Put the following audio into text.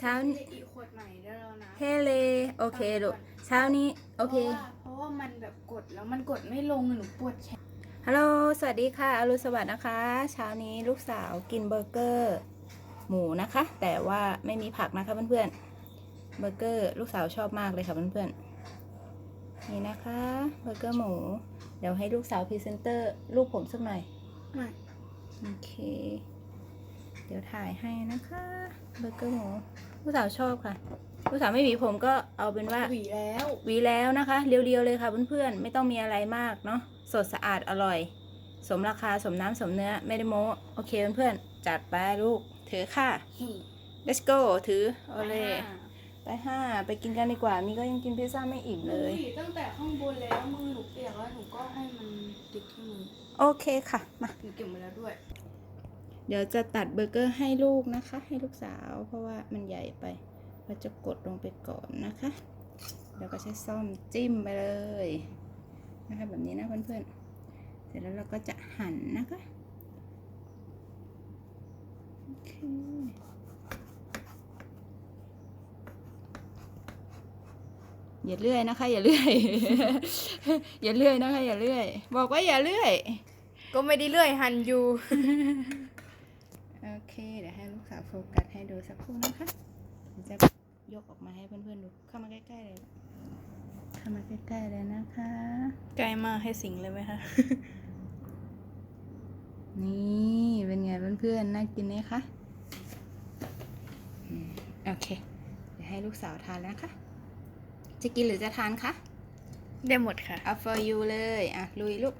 เช้านี้อีกขวดใหม่ได้แล้วนะเฮเล โอเคลูกเช้านี้ โอเคพราะว่าเพราะว่ามันแบบกดแล้วมันกดไม่ลงอะหนูปวดแขน ฮัลโหล สวัสดีค่ะ อรุณสวัสดิ์นะคะ เช้านี้ลูกสาวกินเบอร์เกอร์ หมูนะคะ แต่ว่าไม่มีผักนะคะเพื่อนๆ เบอร์เกอร์ลูกสาวชอบมากเลยค่ะเพื่อนๆ นี่นะคะ เบอร์เกอร์หมู เดี๋ยวให้ลูกสาวพรีเซนเตอร์ลูกผมสักหน่อยไม่โอเคเดี๋ยวถ่ายให้นะคะเบอร์เกอร์หมูลูกสาวชอบค่ะลูกสาวไม่หวีผมก็เอาเป็นว่าหวีแล้วหวีแล้วนะคะ เรียวๆเลยค่ะเพื่อนๆไม่ต้องมีอะไรมากเนาะสดสะอาดอร่อย สมราคาสมน้ำสมเนื้อไม่ได้โม้โอเคเพื่อนๆจัดไปลูกถือค่ะ let's go ถือโอเลไปห้าไปกินกันดีกว่า มีก็ยังกินพิซซ่าไม่อิ่มเลยหวีตั้งแต่ข้างบนแล้วมือหนูเปียกแล้วหนูก็ให้มันติดที่มือโอเคค่ะ มาหนูเก็บมาแล้ว เดี๋ยวจะตัดเบอร์เกอร์ให้ลูกนะคะ ให้ลูกสาว เพราะว่ามันใหญ่ไป เราจะกดลงไปก่อนนะคะ แล้วก็ใช้ซ่อมจิ้มไปเลยนะคะแบบนี้นะเพื่อนๆ เสร็จแล้วเราก็จะหั่นนะคะโอเคอย่าเลื่อยนะคะ อย่าเลื่อย อย่าเลื่อยนะคะ อย่าเลื่อย บอกว่าอย่าเลื่อย ก็ไม่ได้เลื่อยหันอยู่ โอเค เดี๋ยวให้ลูกสาวโฟกัสให้ดูสักครู่นะคะเดี๋ยวจะยกออกมาให้เพื่อนๆดู เข้ามาใกล้ๆเลย เข้ามาใกล้ๆเลยนะคะ ใกล้มากให้สิงเลยไหมคะ นี่เป็นไงเพื่อนๆ น่ากินไหมคะอืมโอเค เดี๋ยวให้ลูกสาวทานแล้วนะคะ จะกินหรือจะทานคะ ได้หมดค่ะ เอา for you เลย อะ ลุยลูก